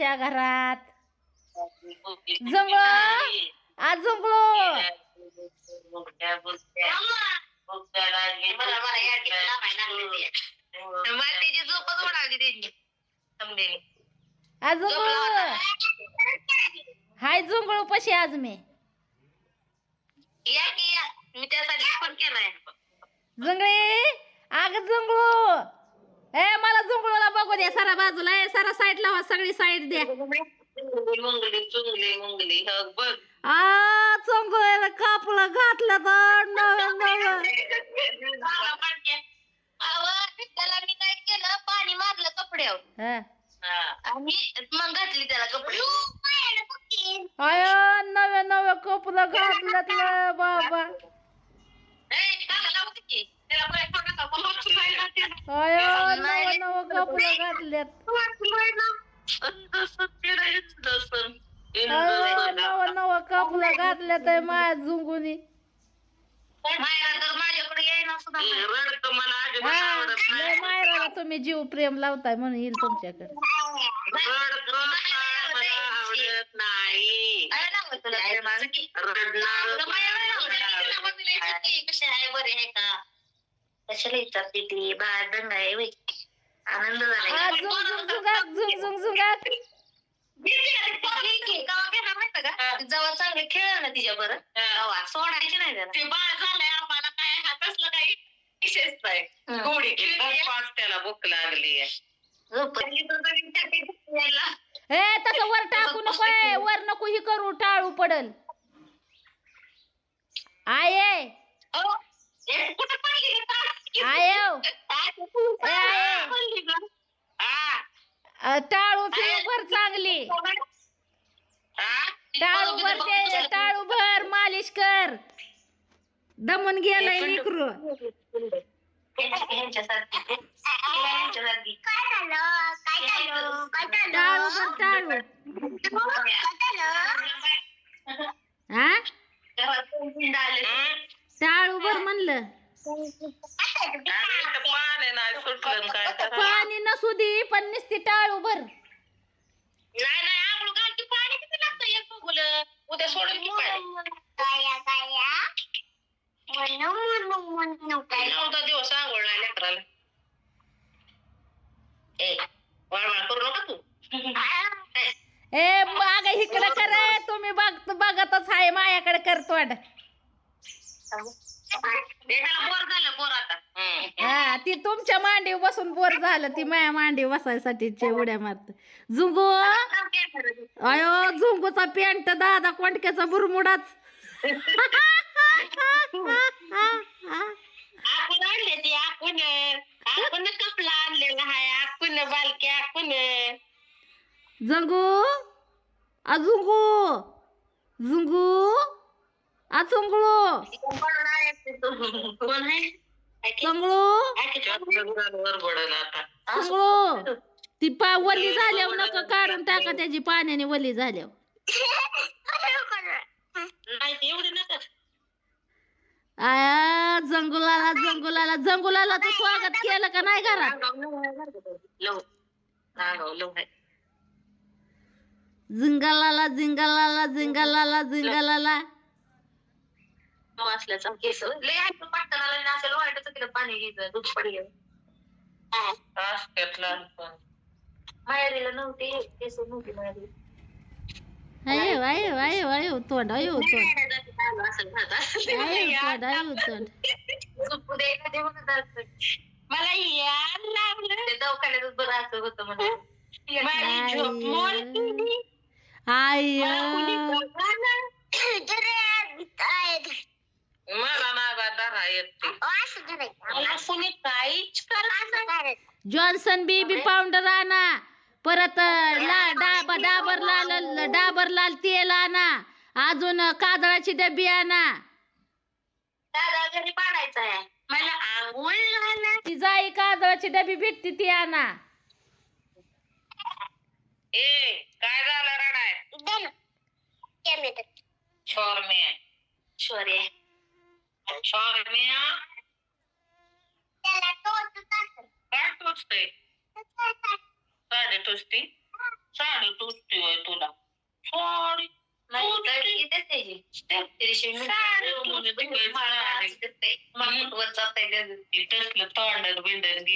आमच्या घरात. जंगळ आज झोपच त्यांनी समजेल. आज हाय जुंगळू पशी आज मी. या की या. मी त्यासाठी फोन केलाय. जुंगळे आग जुंगळू ए मला जुंगळूला बघू द्या सारा बाजूला ए सारा साईड लावा सगळी साईड द्या मुंगली चुंगली मुंगली हो बघ. आ चोंगळ्याला कापलं घातलं तर नवं नवं. त्याला मी काय केलं पाणी मारलं कपड्यावर हा. आणि मग घातली त्याला कपडे अय नव्या नव्या कपलं घातलं तर बाबा नवं नवं नवं नवं झुंगुनी. हा मायराला तुम्ही जीव प्रेम लावताय म्हणून येईल तुमच्याकडे. रडतो मला आवडत नाही कशाला विचारते ती बाळ आहे होय. आनंद झाला झुंग झुंग झुंगाक झुंग झुंग झुंगाक जवळ चांगले खेळ ना तिच्या बरं तेव्हा सोडायची नाही त्याला ते बाळ झालंय आम्हाला काय हा असलं काही विशेष नाही गोडी पाच त्याला भूक लागली हे तसं वर टाकू नको ए, वर नको ही करू टाळू पडल आये कुठं पडली आयो ए, आये अ, टाळू फिरू भर चांगली. टाळू भर ते टाळू भर मालिश कर. दमून गेलंय लिकरू टाळू भर टाळू. हा? टाळू भर म्हणलं. पाणी नाही सुटलं न काय करावं? पाणी नसू दे पण नुसती टाळू भर नाही नाही आंघोळ घाल की पाणी किती लागतं? एक बघुलं उद्या सोडून की पाणी? चौदा दिवस आंघोळ नाही लेकराला. ए वाळवाळ करू नका तू. ए माग इकडे कर. तुम्ही बघ बघतच आहे माझ्याकडे कर तोंड. त्याला बोर झालं बोर आता. हा ती तुमच्या मांडी बसून बोर झालं ती माया मांडी बसायसाठी उड्या मारत. झुंगू! अयो झुंगूचा पॅन्ट दादा कोंडक्याचा बुरमुडाच. आपण आणले ते आपण आपण कपला आणलेला आहे आपण बालके आपण झंगू! आ झुंगू! झुंगू! आ चुंगळू कोण आहे चंगळू बडल आता. चंगळू ती पा वली झाल्यावर नका काढून टाका त्याची पाण्याने वली झाल्यावर. नाही ते एवढे नका. आया जंगलाला जंगलाला जंगलाला तू स्वागत केलं का नाही घरात? लव नागाव लव आहे जिंगलाला जिंगलाला जिंगलाला जिंगलाला. लव असल्याचा केस. लय आहे पटकन असेल वाटायचं तिला पाणी घ्यायचं दूध पडलं. असत्यातला पण माहेरीला नव्हते केस नव्हती माहेरी आयो आयो आयो आयो तोंड आयो तोंड. असं घात असेल. आयो तोंड आयो तोंड. झोपू दे एखादी म्हणत असतं. मला लागलं दवाखान्यातच बरं असं होतं म्हणजे माझी झोप मोडली. आय मला ना मला कुणी काहीच जॉन्सन बेबी पावडर आणा. परत ला डाब डाबर लाल डाबर लाल तेल आणा. अजून काजळाची डबी आणा. दादा घरी पाडायचा आहे. मला आंघोळ घाला. ती जाई काजळाची डबी भेटते ती आणा. ए काय झालं रडाय? शोरम्या शौर्य शोरम्या काय टोचते साडी टोचती साडी तुटते होय तुला साडी नाही तर इथेच त्याची तिरीशी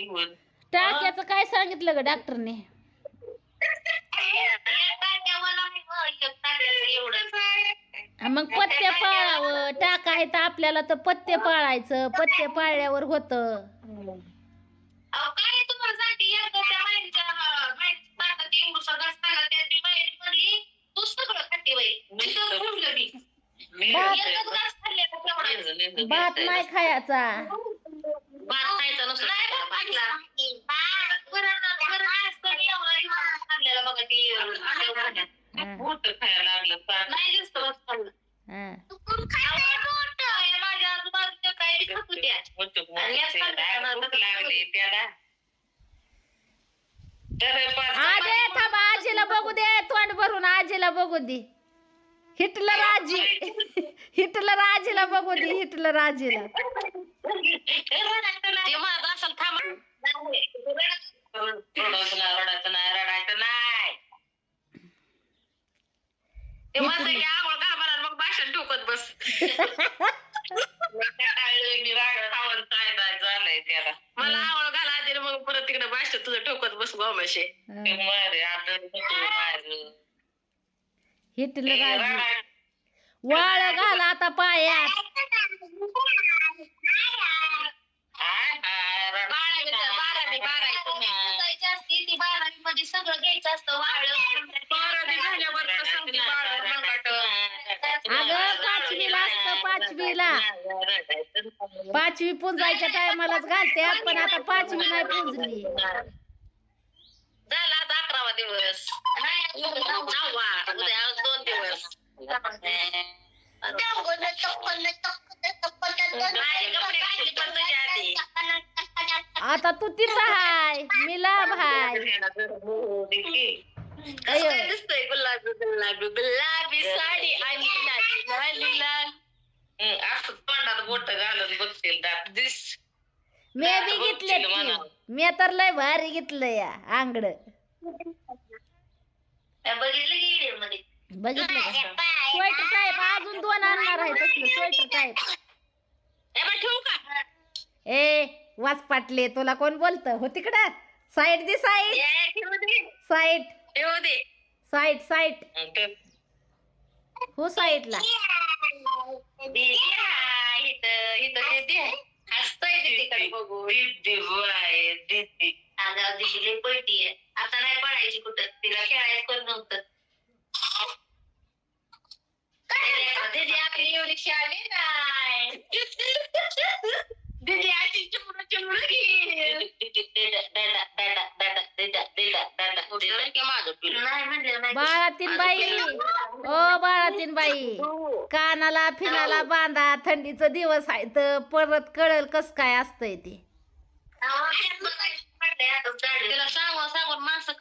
घेऊन टाक्याचं काय सांगितलं ग डॉक्टरने? एक टाक्यावाला आहे गं, एक टाक्याचं आपल्याला तर पत्ते पाळायचं पत्ते पाळल्यावर होतं. अहो, काय तुम्हाला सांगते, एकदा त्या बाईच्या, अं, बाईच्या ताटात एवढूसा घास खाल्ला, त्यात बी बाई म्हणली, "तू सगळं खाते बाई." तिथं सोडलं मी. एकच घास खाल्लेला तेवढा. भात नाही खायचा भात खायचा नसतो. नाही भात खाल्ला. भात, वरण, वरण असतं एवढं एवढं खाल्लेलं बघा ती, अं, शेव भाज्या. हा, मोठ खायला लागलं साडी. नाही जास्त भात खाल्लं. हा. हे माझ्या आजूबाजूच्या काही बी खात होत्या. मोठं आणि याच मोठं खाल्लं भूक लागली त्याला तर पाच- आजे थांबा आजीला बघू दे तोंड भरून आजीला बघू दे हिटलर आजी. हिटलर आजीला बघू दे हिटलर आजीला. मला आंघोळ घाला आधी मग परत तिकडे भाषण तुझं ठोकत बस गोमाशे मारे आपलं वाळ घाला आता पायात. अगं पाचवीला असतं पाचवीला. पाचवी पुंजायच्या टायमालाच घालते पण आता पाचवी नाही पुंजली. झाला आता अकरावा दिवस. उद्या दोन दिवस. आता तू तिथं हाय मी लाभ हाय. दिसतंय गुलाबी गुलाबी गुलाबी साडी आणि असं तोंडात बोट घालून बघतील दात दिस. मी बी घेतले मी तर लय भारी घेतलं या आंगड बघितलं की व्हिडिओमध्ये? बघितलं का? स्वेटर टाईप अजून दोन आणणार आहे तसलं स्वेटर टाईप ए बा ठेवू का? ए वाच पाटले तुला कोण बोलत? हो तिकडं. साईड दे साईड ए, ठेवू दे. साईड ठेवू दे. साईड साईड हं, हो साईडला दीदी हाय, इथं इथं दीदी आहे. हसतोय दीदीकडे बघू दीदी. बाय, आता नाही पळायची कुठं. तिला खेळायचं कोण नव्हतं. दीदी आपली एवढी शाळी नाही दीदी अशी चिमणं चिमणं घे दीदी, दीदा, दादा, दादा, दादा, दीदा, दीदा, दादा, दीदा. नाही म्हणलं नाही बाळातीन बाई. ओ बाळातीन बाई. कानाला फिनाला बांधा थंडीचं दिवस आहे तर परत कळल कस काय असतंय ते. तिला सांगून सांगून माणसं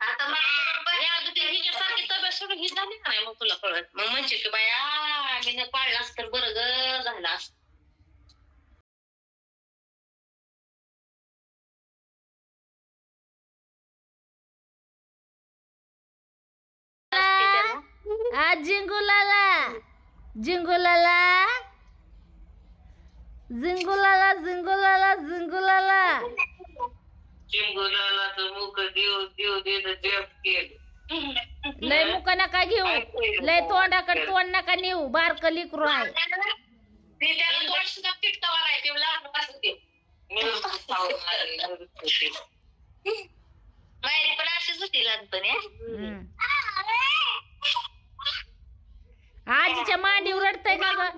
आता तब्येत सोडून ही झाली नाही मग तुला कळत मग म्हणशील की बाया मी नाही पाळलं असतं तर बरं ग झालं असतं. आज जिंगुलाला जिंगुलाला जिंगुलाला जिंगुलाला जिंगुलाला चिंगुलाला मुख देव देव देणं जप केलं. लय मुक नका घेऊ. लय तोंडाकडे तोंड नका नेऊ. बारक लिकरू आहे. मायरी पण अशीच होती लहानपणी. आजीच्या मांडीवर रडतय का ग?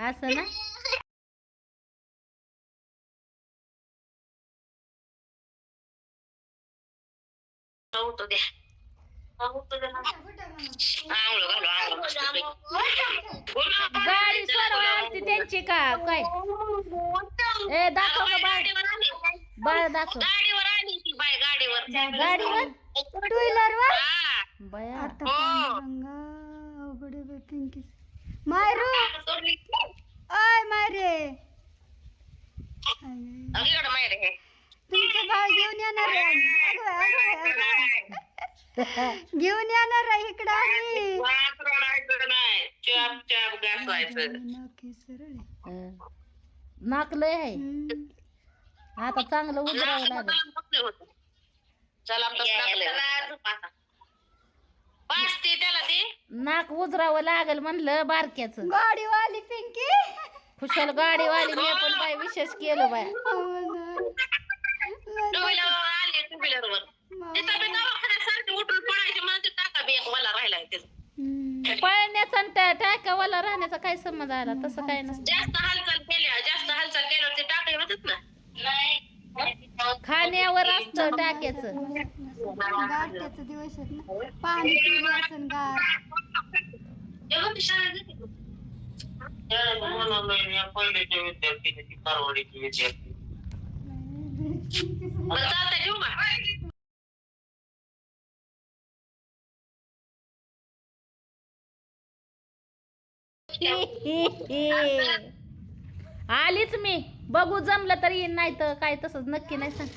असं ना. गाडी सोडवायची त्यांची का? काय? ए दाखव ग बाळ. गाडीवर. बाळ दाखव. गाडीवर आली ती बाय गाडीवर गाडीवर टू व्हीलर वर हा. बया हो. मायरू. ओय मायरे अगं इकडं माहेर आहे. तुमचं भाव घेऊन येणार. घेऊन येणार आहे इकडं आम्ही नाकी सरळ आहे. हं. नाक लय आहे हम्म. आता चांगलं उजरावं लागेल चला पाचते त्याला ते. नाक उजरावं लागेल म्हणलं बारक्याचं. गाडीवाली पिंकी. खुशाल गाडीवाली मी पण बाय विशेष केलं बाय. ना. टू व्हीलर आले टू व्हीलर वर. तिथं बी दवाखान्यासारखी उठून पडायची म्हणजे टाका बी एक मला राहिलाय त्याचा हम्म. पळण्याचा आणि त्या टाकावाला राहण्याचा काय संबंध आला? तसं काय नसतं. जास्त हालचाल केल्या जास्त हालचाल केल्यावर ते टाके होतात ना? खाण्यावर असतं टाक्याचं. गारठ्याचे दिवस आहेत ना. पाणी पिले असन पहिल्याच्या विद्यार्थी विद्यार्थी चालतंय ठेवू का आलीच मी. बघू जमलं तर येईन नाही तर काय तसंच नक्की नाही सांग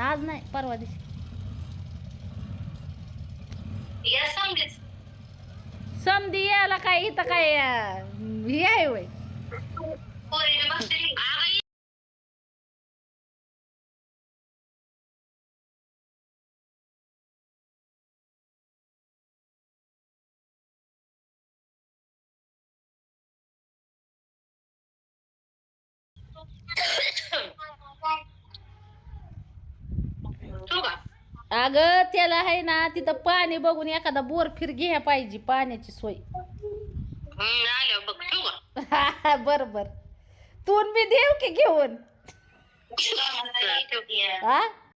आज नाही परवा दिवशी. समधी यायला काय इथं काय हे आहे वय पोरीने बसलेली अगं, ठेवू का अगं त्याला आहे ना तिथं पाणी बघून एखादा बोर फिर घ्या पाहिजे पाण्याची सोय. हम्म, आल्यावर बघ ठेवू का? बर बर. तून बी देव की घेऊन. हा